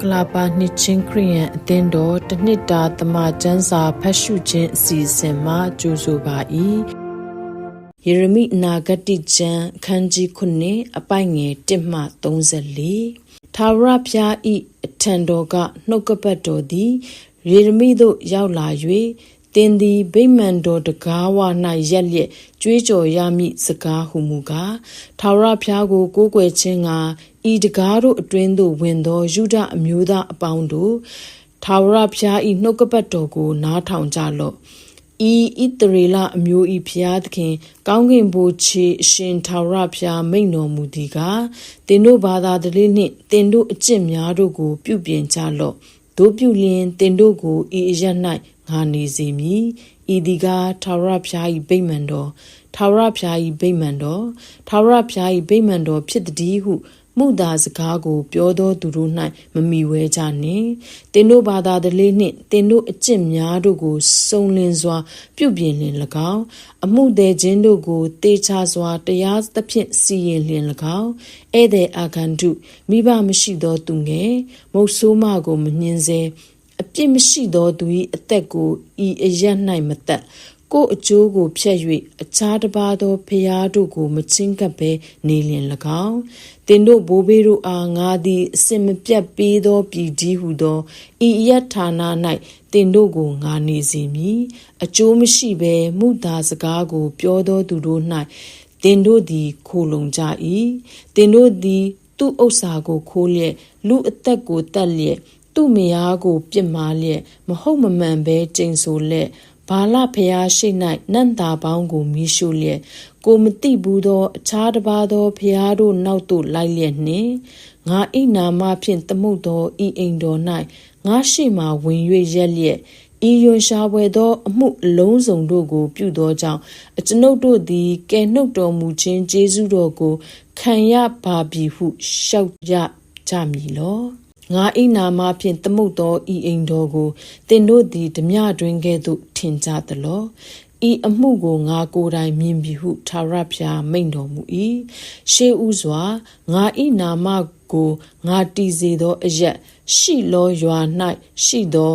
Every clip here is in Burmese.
ကလာပါနှစ်ချင်းခရီးယန်အသင်းတော်တနှစ်တာတမချန်းစာဖတ်ရှုခြင်းအစီအစဉ်မှာကြိုဆိုပါ၏ယေရမိအနာဂတိကျမ်းအခန်းကြီး9အပိုင်ငယ်1မှ34ထာဝရဘုရား၏အထံတော်ကနှုတ်ကပတ်တော်သည်ယေရမိသို့ရောက်လာ၍ တင်သည်ဗိမာန်တော်တကားဝ၌ရက်လျက်ကြွေးကြော်ရမည့်စကားဟုမူကားထာဝရဘုရားကိုကိုးကွယ်ခြင်းကဤတကားတို့အတွင်းသို့ဝင်သောယုဒအမျိုးသားအပေါင်းတို့ထာဝရဘုရား၏နှုတ်ကပတ်တော်ကို နားထောင်ကြလော့ဤဣတရေလအမျိုးဤဖျားသခင် ကောင်းကင်ဘိုးချေအရှင်ထာဝရဘုရားမိန်တော်မူသည်ကားတင်တို့ဘာသာတလေးနှင့်တင်တို့အကျင့်များတို့ကို ပြုပြင်ကြလော့တို့ပြုလျင်တင်တို့ကိုဤအရ၌ ငါနေစေမည်ဤဒီကထာဝရဘုရား၏ဗိမာန်တော်ထာဝရဘုရား၏ဗိမာန်တော်ထာဝရဘုရား၏ဗိမာန်တော်ဖြစ်သည်ဟုမှုသာစကားကို ပြောသောသူတို့၌မမီဝဲကြနှင့်တင်တို့ဘာသာတလေးနှင့်တင်တို့အကျင့်များတို့ကိုစုံလင်စွာ ပြုပြင်လင်၎င်းအမှုသည်ချင်းတို့ကိုတေချာစွာတရားသဖြင့်စီရင်လင်၎င်းဧည့်သည်အာဂန္တုမိဘမရှိသောသူငယ်မုတ်ဆိုးမကိုမနှင်းစေ အပြစ်မရှိသောသူ၏အသက်ကိုဤအရ၌မသက်ကိုအကျိုးကိုဖျက်၍အခြားတစ်ပါးသောဖျားတို့ကိုမချင်းကပ်ဘဲနေလျင်၎င်းတင်တို့ဘိုးဘေးတို့အားငါသည်အစင်မပြတ်ပေးသောပြည်ကြီးဟုသောဤယထာနာ၌တင်တို့ကိုငါနေစေမည်အကျိုးမရှိဘဲမုသာစကားကို ပြောသောသူတို့၌တင်တို့သည်ခိုလုံကြ၏တင်တို့သည် သူ့ဥစ္စာကိုခိုးလျက်လူအသက်ကိုတတ်လျက် သူ့မယားကိုပြစ်မှားလျက်မဟုတ်မမှန်ပဲကျိန်ဆိုလက်ဘာလဖျားရှိ၌နန့်တာပေါင်းကိုမိရှုလျက်ကိုမတိဘူးသောအခြားတစ်ပါးသောဖျားတို့နောက်သို့လိုက်လျက်နှင့်ငါဤနာမဖြင့်တမှုသောဤအိမ်တော်၌ငါရှိမှဝင်၍ရက်လျက်ဤယွန်ရှားပွဲသောအမှုအလုံးစုံတို့ကို ပြုသောကြောင့်အကျွန်ုပ်တို့သည်ကယ်နှုတ်တော်မူခြင်းကျေးဇူးတော်ကိုခံရပါပြီဟုလျှောက်ကြကြမည်လော ငါဤနာမဖြင့်တမှုတ်သောဤအိမ်တော်ကိုတင်တို့သည်ဓမြတွင်ကဲ့သို့ထင်ကြသလောဤအမှုကိုငါကိုယ်တိုင်မြင်ပြီဟုထာဝရဘုရားမိန့်တော်မူ၏ရှေးဥစွာငါဤနာမကိုငါတည်စေသောအရက်ရှိလောရွာ၌ရှိသော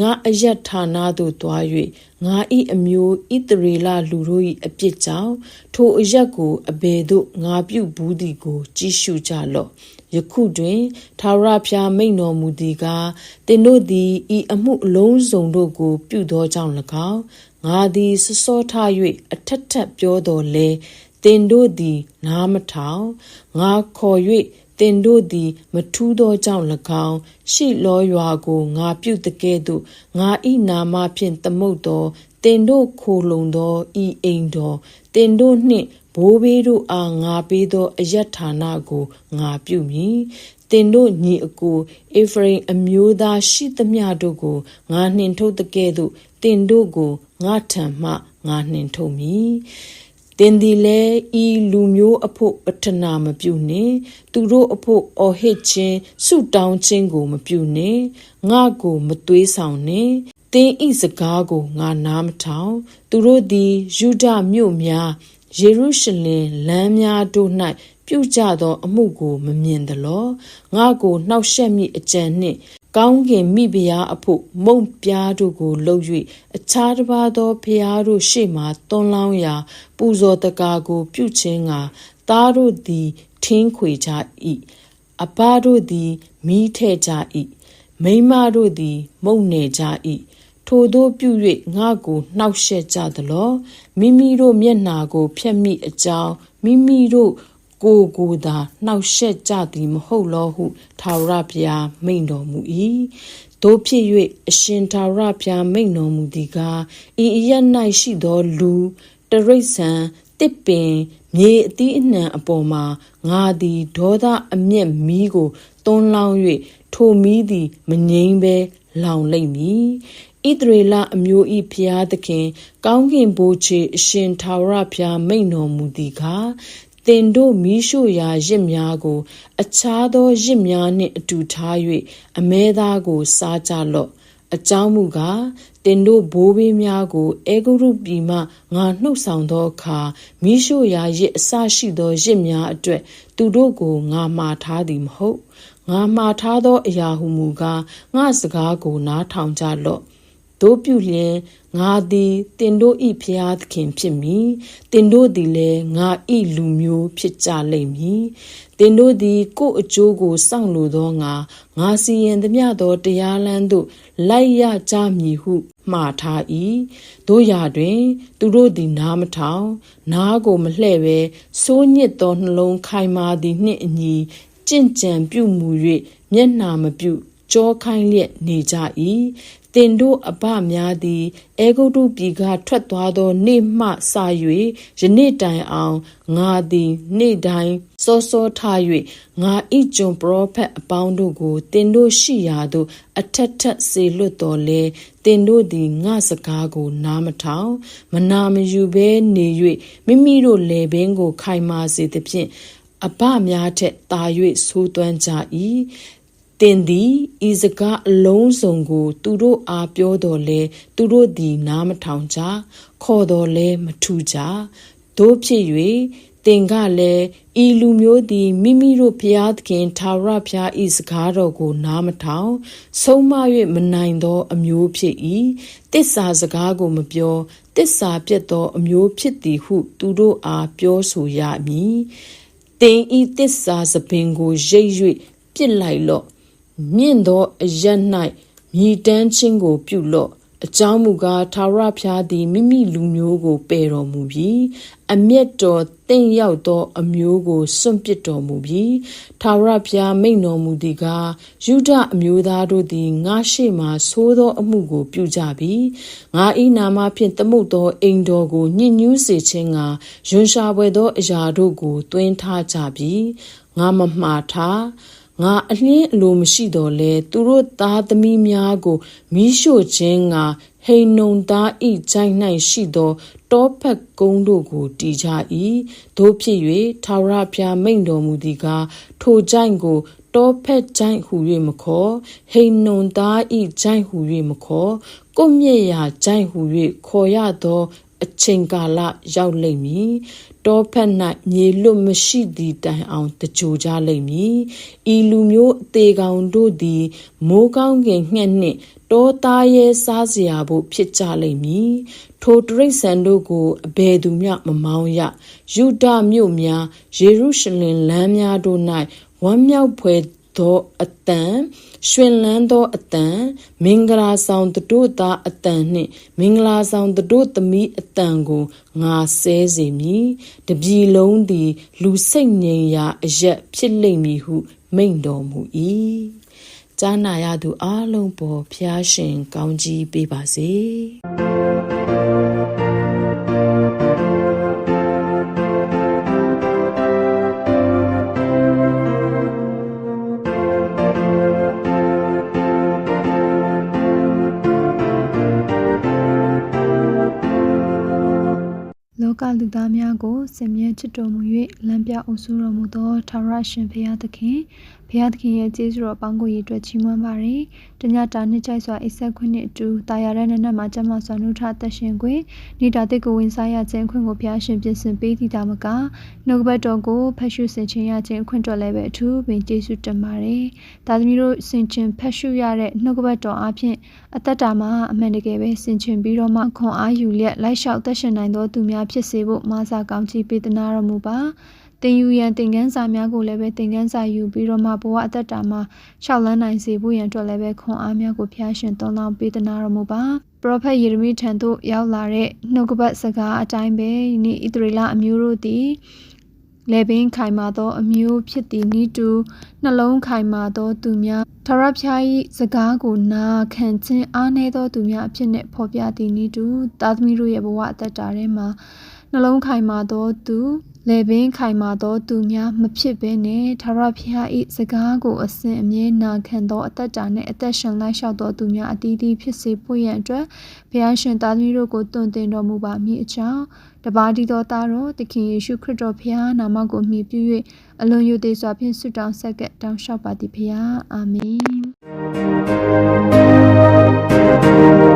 ငါအရက်ဌာနသို့တွား၍ငါဤအမျိုးဣတရေလလူတို့၏အပြစ်ကြောင့်ထိုအရက်ကိုအဘယ်သို့ငါပြုဘူးသည်ကို ကြည့်ရှုကြလော့ ယခုတွင်ထာဝရဘုရားမိန်တော်မူသည်ကားတင်တို့သည်ဤအမှုအလုံးစုံတို့ကို ပြုသောကြောင့်၎င်းငါသည်စစောထား၍အထက်ထက်ပြောတော်လဲတင်တို့သည်နားမထောင်ငါခေါ်၍တင်တို့သည်မထူးသောကြောင့်၎င်းရှိလောရွာကိုငါပြုတကဲ့သို့ငါဤနာမဖြင့်သမုတ်သောတင်တို့ခိုလုံသောဤအိမ်တော်တင်တို့နှင့် ဘိုးဘေးတို့အားငါပေးသောအယက်ဌာနကိုငါပြုမည်တင်တို့ညီအကိုအေဖရိမ်အမျိုးသားရှိသမျှတို့ကိုငါနှင်ထုတ်တကဲ့သို့တင်တို့ကိုငါထံမှငါနှင်ထုတ်မည်တင်ဒီလေဤလူမျိုးအဖို့ပထနာမပြုနှင့်သူတို့အဖို့အော်ဟစ်ခြင်းဆုတောင်းခြင်းကိုမပြုနှင့်ငါကိုမသွေးဆောင်နှင့်တင်းဤစကားကိုငါနားမထောင် သူတို့သည်ယူဒမြို့များ ယေရုရှလင်လမ်းများတို့၌ပြုကြသော အမှုကိုမမြင်သလောငါကိုနှောက်ယှက်မိအကြံနှင့်ကောင်းကင်မိဖုရားအဖို့မုံပြားတို့ကိုလှုပ်၍အခြားတစ်ပါးသောဖုရားတို့ရှေ့မှတွန်းလောင်းရာ ပူဇော်တကာကို ပြုခြင်းကသားတို့သည်ထင်းခွေကြ၏အဘတို့သည်မိထဲ့ကြ၏မိမတို့သည် မုံနေကြ၏ ထိုတို့ပြု၍ငါကိုနှောက်ယှက်ကြသလောမိမိတို့မျက်နာကိုဖျက်မိအကြောင်းမိမိတို့ကိုကိုသာနှောက်ယှက်ကြသည်မဟုတ်လောဟုထာဝရဘုရားမိန့်တော်မူ၏တို့ဖြစ်၍အရှင်ထာဝရဘုရားမိန့်တော်မူသည်ကားဤအရ၌ရှိသောလူတရိษံတစ်ပင်မြေအသီးအနှံအပေါ်မှာငါသည်ဒေါသအမျက်မီးကိုတွန်းလောင်း၍ထိုမီးသည်မငြိမ်းဘဲလောင်လိမ့်မည် ဣသရေလအမျိုး၏ဖျားသခင် ကောင်းကင်ဘိုးချေအရှင်ထာဝရဘုရားမိန်တော်မူသည်ကားတင်တို့မိရှုရာရစ်များကို အခြားသောရစ်များနှင့်အတူထား၍အမဲသားကို စားကြလော့အကြောင်းမူကားတင်တို့ဘိုးဘေးများကိုအေဂုရုပြည်မှငါနှုတ်ဆောင်သောအခါမိရှုရာရစ်အစရှိသောရစ်များအတွက်သူတို့ကိုငါမှားထားသည်မဟုတ်ငါမှားထားသောအရာဟုမူကားငါစကားကိုနားထောင်ကြလော့ တို့ပြုလျင်ငါသည်တင်တို့ဤဖျားသခင်ဖြစ်မည်တင်တို့သည်လည်းငါဤလူမျိုးဖြစ်ကြလိမ့်မည်တင်တို့သည်ကိုယ်အကျိုးကိုစောင့်လိုသောငါငါစီရင်သည်မြသောတရားလမ်းသို့လိုက်ရကြမည်ဟုမှားထား၏တို့ရာတွင် သူတို့သည်နားမထောင် နားကိုမလှဲ့ပဲစိုးညစ်သောနှလုံးခိုင်မာသည်နှင့်အညီကြင့်ကြံပြုမှု၍မျက်နှာမပြု ကြောခိုင်းလျက်နေကြ၏တင်တို့အပများသည်အေဂုတ်တုပြည်ကထွက်သွားသော နေ့မှစ၍ယနေ့တိုင်အောင်ငါသည်နေ့တိုင်းစောစောထား၍ငါဤကျွန်ပရောဖက်အပေါင်းတို့ကိုတင်တို့ရှိရာသို့အထက်ထက်စေလွတ်တော်လဲတင်တို့သည်ငါစကားကိုနားမထောင်မနာမယူဘဲနေ၍မိမိတို့လေပင်ကိုခိုင်မာစေသဖြင့်အပများထက်တာ၍ဆိုးသွမ်းကြ၏ တင်သည်ဤစကားအလုံးစုံကို သူတို့အားပြောတော်လဲသူတို့သည်နားမထောင်ကြခေါ်တော်လဲမထူကြတို့ဖြစ်၍တင်ကလည်းဤလူမျိုးသည်မိမိတို့ဖျားသခင်သာရဖျားဤစကားတော်ကို နားမထောင်ဆုံးမ၍မနိုင်သော အမျိုးဖြစ်၏တစ္ဆာစကားကိုမပြောတစ္ဆာပြတ်သောအမျိုးဖြစ်သည်ဟု သူတို့အားပြောဆိုရမည်တင်ဤတစ္ဆာစပင်ကိုရိပ်၍ပြစ်လိုက်လော့ မြင့်သောအရ၌မြည်တမ်းခြင်းကို ပြုလော့အကြောင်းမူကားသာရဖျားသည်မိမိလူမျိုးကိုပယ်တော်မူပြီးအမျက်တော်တင့်ရောက်သော အမျိုးကိုစွန့်ပစ်တော်မူပြီးသာရဖျားမိန်တော်မူသည်ကားယူဒအမျိုးသားတို့သည်ငါရှိမှသိုးသောအမှုကို ပြုကြပြီးငါဤနာမဖြင့်တမှုသောအိမ်တော်ကိုညှဉ်းညူးစေခြင်းကယွန်ရှာပွဲသောအရာတို့ကို တွင်ထားကြပြီးငါမမှားထား ငါအလင်းအလိုမရှိတော့လဲသူတို့သားသမီးများကိုမိရှို့ခြင်းငါဟိန်နုံသားဤကြိုင်၌ရှိသော တောဖက်ကုန်းတို့ကိုတီကြ၏တို့ဖြစ်၍ထာဝရဘုရားမိန်တော်မူသည်ကားထိုကြိုင်ကိုတောဖက်ကြိုင်ဟူ၍မခေါ်ဟိန်နုံသားဤကြိုင်ဟူ၍မခေါ်ကိုမြင့်ရာကြိုင်ဟူ၍ခေါ်ရသော အချိန်ကာလရောက်လိမ့်မည်တောဖက်၌မြေလွတ်မရှိသည့်တိုင်အောင်တကြိုကြလိမ့်မည်ဤလူမျိုးအသေးကောင်တို့သည်မိုးကောင်းကင်ငှက်နှင့်တောသားရဲစားစရာဖို့ဖြစ်ကြလိမ့်မည်ထိုတရိษံတို့ကိုအဘယ်သူမျှမမောင်းရယူဒမြို့များယေရုရှလင်လမ်းများတို့၌ဝမ်းမြောက်ဖွယ် သောအတန်ရွှင်လန်းသောအတန်မင်္ဂလာဆောင်တို့သားအတန်နှင့် မင်္ဂလာဆောင်တို့သမီးအတန်ကိုငါဆဲစေမည်တပြီလုံးသည် လူစိတ်ငြိမ်ရာအရက်ဖြစ်လိမ့်မည်ဟု မိန့်တော်မူ၏ကြားနာရသူအလုံးပေါ်ဖျားရှင်ကောင်းကြီးပေးပါစေ போ စင်မြဲချစ်တော်မူ၍လမ်းပြအုပ်စိုးတော်မူသောထာဝရရှင်ဘုရားသခင်ဘုရားသခင်ရဲ့ကျေးဇူးတော်ပေါင်းကိုရည်အတွက်ချီးမွမ်းပါရယ်။တညတာနှစ်ချိုက်စွာအိဆက်ခွင့်နှင့်အတူတာယာတဲ့နနက်မှာကျမစွာနှုထသက်ရှင်ခွင့်နေတာတိတ်ကိုဝင်စားရခြင်းခွင့်ကိုဘုရားရှင်ပြင်ဆင်ပေးသည့်တာမကနှုတ်ဘတ်တော်ကိုဖတ်ရှုဆင်ခြင်ရခြင်းအခွင့်တော်လည်းပဲအထူးပင်ကျေးဇူးတင်ပါရယ်။ဒါသမီးတို့ဆင်ခြင်ဖတ်ရှုရတဲ့နှုတ်ဘတ်တော်အပြင်အသက်တာမှာအမှန်တကယ်ပဲဆင်ခြင်ပြီးတော့မှခွန်အားယူလျက်လိုက်လျှောက်သက်ရှင်နိုင်သောသူများဖြစ်စေဖို့မဆာကောင်းချီးပေးသနာတော်မူပါ။သင်ယူရန်သင်ခန်းစာများကိုလည်းပဲသင်ခန်းစာယူပြီးတော့မှဘဝအသက်တာမှာရှောက်လန်းနိုင်စေဖို့ရန်အတွက်လည်းပဲခွန်အားများကိုဖျားရှင်သုံးလောင်းပေးသနာတော်မူပါပရောဖက်ယေရမိထံသို့ရောက်လာတဲ့နှုတ်ကပတ်စကားအတိုင်းပဲဒီနေ့ဣသရေလအမျိုးတို့သည်လေပင်ခိုင်မာသော အမျိုးဖြစ်သည်နိတူနှလုံးခိုင်မာသောသူများထရဖျား၏စကားကိုနာခံခြင်းအားနည်းသောသူများအဖြစ်နဲ့ဖော်ပြသည်နိတူသားသမီးတို့ရဲ့ဘဝအသက်တာထဲမှာ နှလုံးခိုင်မာသောသူလေပင်ခိုင်မာသောသူများမဖြစ်ဘဲနဲ့ထာဝရဘုရား၏စကားကိုအစဉ်အမြဲနာခံသောအသက်တာနှင့်အသက်ရှင်လိုက်လျှောက်သောသူများအသီးသီးဖြစ်စေဖို့ရန်အတွက်ဘုရားရှင်သားသမီးတို့ကိုတွင်တင်တော်မူပါမည်အကြောင်းတပါးဒီသောသားတော်သခင်ယေရှုခရစ်တော်ဘုရားနာမကိုမြည်ပြု၍အလွန်ယုသေးစွာဖြင့်ဆုတောင်းဆက်ကတောင်းလျှောက်ပါသည်ဘုရားအာမင်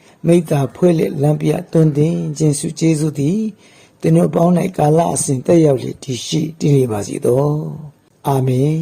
မိတ္တာဖွဲ့လက်လမ်းပြတွင်တင်ခြင်းစုကျေးဇူးသည်သင်တို့ပေါင်း၌ကာလအစဉ်တက်ရောက်လေတည်ရှိတည်နေပါစေသောအာမင်